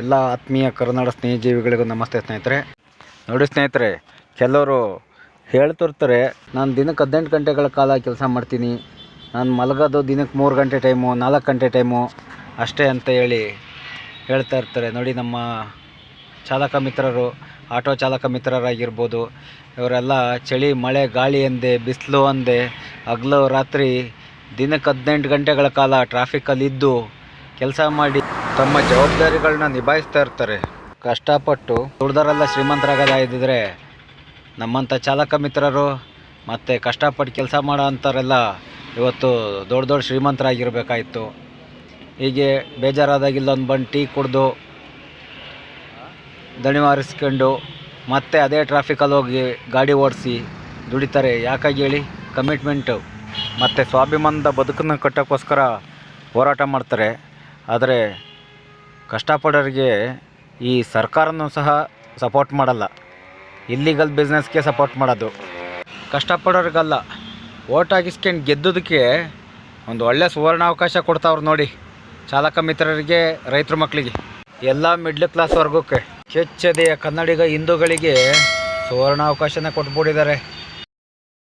ಎಲ್ಲ ಆತ್ಮೀಯ ಕರುನಾಡ ಸ್ನೇಹಜೀವಿಗಳಿಗೂ ನಮಸ್ತೆ ಸ್ನೇಹಿತರೆ. ನೋಡಿ ಸ್ನೇಹಿತರೆ, ಕೆಲವರು ಹೇಳ್ತಿರ್ತಾರೆ, ನಾನು ದಿನಕ್ಕೆ ಹದಿನೆಂಟು ಗಂಟೆಗಳ ಕಾಲ ಕೆಲಸ ಮಾಡ್ತೀನಿ. ನಾನು ಮಲಗೋದು ದಿನಕ್ಕೆ ಮೂರು ಗಂಟೆ ಟೈಮು, ನಾಲ್ಕು ಗಂಟೆ ಟೈಮು, ಅಷ್ಟೇ ಅಂತ ಹೇಳಿ ಹೇಳ್ತಾ ಇರ್ತಾರೆ. ನೋಡಿ ನಮ್ಮ ಚಾಲಕ ಮಿತ್ರರು, ಆಟೋ ಚಾಲಕ ಮಿತ್ರರಾಗಿರ್ಬೋದು, ಇವರೆಲ್ಲ ಚಳಿ, ಮಳೆ, ಗಾಳಿ ಅಂದೆ, ಬಿಸಿಲು ಅಂದೆ, ಹಗಲು ರಾತ್ರಿ ದಿನಕ್ಕೆ ಹದಿನೆಂಟು ಗಂಟೆಗಳ ಕಾಲ ಟ್ರಾಫಿಕಲ್ಲಿದ್ದು ಕೆಲಸ ಮಾಡಿ ತಮ್ಮ ಜವಾಬ್ದಾರಿಗಳನ್ನ ನಿಭಾಯಿಸ್ತಾ ಇರ್ತಾರೆ. ಕಷ್ಟಪಟ್ಟು ದುಡ್ದರೆಲ್ಲ ಶ್ರೀಮಂತರಾಗೋದಾಗಿದ್ದರೆ ನಮ್ಮಂಥ ಚಾಲಕ ಮಿತ್ರರು ಮತ್ತು ಕಷ್ಟಪಟ್ಟು ಕೆಲಸ ಮಾಡೋ ಅಂಥವರೆಲ್ಲ ಇವತ್ತು ದೊಡ್ಡ ದೊಡ್ಡ ಶ್ರೀಮಂತರಾಗಿರಬೇಕಾಯಿತು. ಹೀಗೆ ಬೇಜಾರಾದಾಗ ಇಲ್ಲೊಂದು ಬಂದು ಟೀ ಕುಡಿದು ದಣಿವಾರಿಸ್ಕೊಂಡು ಮತ್ತೆ ಅದೇ ಟ್ರಾಫಿಕಲ್ಲಿ ಹೋಗಿ ಗಾಡಿ ಓಡಿಸಿ ದುಡಿತಾರೆ. ಯಾಕಾಗಿ ಹೇಳಿ? ಕಮಿಟ್ಮೆಂಟು. ಮತ್ತು ಸ್ವಾಭಿಮಾನದ ಬದುಕನ್ನು ಕಟ್ಟೋಕ್ಕೋಸ್ಕರ ಹೋರಾಟ ಮಾಡ್ತಾರೆ. ಆದರೆ ಕಷ್ಟಪಡೋರಿಗೆ ಈ ಸರ್ಕಾರನೂ ಸಹ ಸಪೋರ್ಟ್ ಮಾಡಲ್ಲ. ಇಲ್ಲಿಗಲ್ ಬಿಸ್ನೆಸ್ಗೆ ಸಪೋರ್ಟ್ ಮಾಡೋದು. ಕಷ್ಟಪಡೋರಿಗಲ್ಲ. ಓಟ್ ಹಾಕಿಸ್ಕೊಂಡು ಗೆದ್ದೋದಕ್ಕೆ ಒಂದು ಒಳ್ಳೆಯ ಸುವರ್ಣಾವಕಾಶ ಕೊಡ್ತಾವ್ರು ನೋಡಿ ಚಾಲಕ ಮಿತ್ರರಿಗೆ, ರೈತರ ಮಕ್ಕಳಿಗೆ ಎಲ್ಲ ಮಿಡ್ಲ್ ಕ್ಲಾಸ್ ವರ್ಗಕ್ಕೆ. ಕೆಚ್ಚದೆಯ ಕನ್ನಡಿಗ ಹಿಂದೂಗಳಿಗೆ ಸುವರ್ಣಾವಕಾಶನ ಕೊಟ್ಬಿಟ್ಟಿದ್ದಾರೆ.